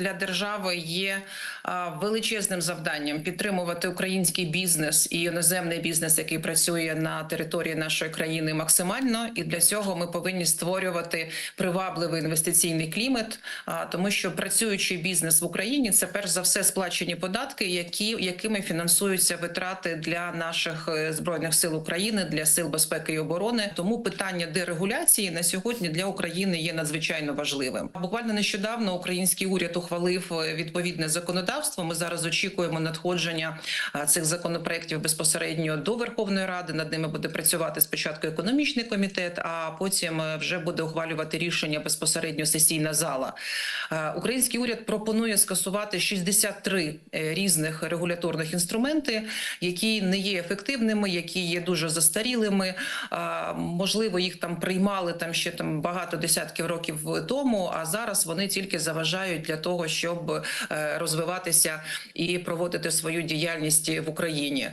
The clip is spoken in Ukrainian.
для держави є величезним завданням підтримувати український бізнес і іноземний бізнес, який працює на території нашої країни, максимально. І для цього ми повинні створювати привабливий інвестиційний клімат, тому що працюючий бізнес в Україні це перш за все сплачені податки, які якими фінансуються витрати для наших е, збройних сил України, для сил безпеки і оборони. Тому питання дерегуляції на сьогодні для України є надзвичайно важливим. Буквально нещодавно український уряд ухвалив е, відповідне законодавство. Ми зараз очікуємо надходження е, цих законопроєктів безпосередньо до Верховної Ради. Над ними буде працювати спочатку економічний комітет, а потім е, вже буде ухвалювати рішення безпосередньо сесійна зала. Український уряд пропонує скасувати 63 е, різних регуляторних інструменти, які не є ефективними, які є дуже застарілими. Можливо, їх там приймали там ще там багато десятків років тому. А зараз вони тільки заважають для того, щоб е, розвиватися і проводити свою діяльність в Україні.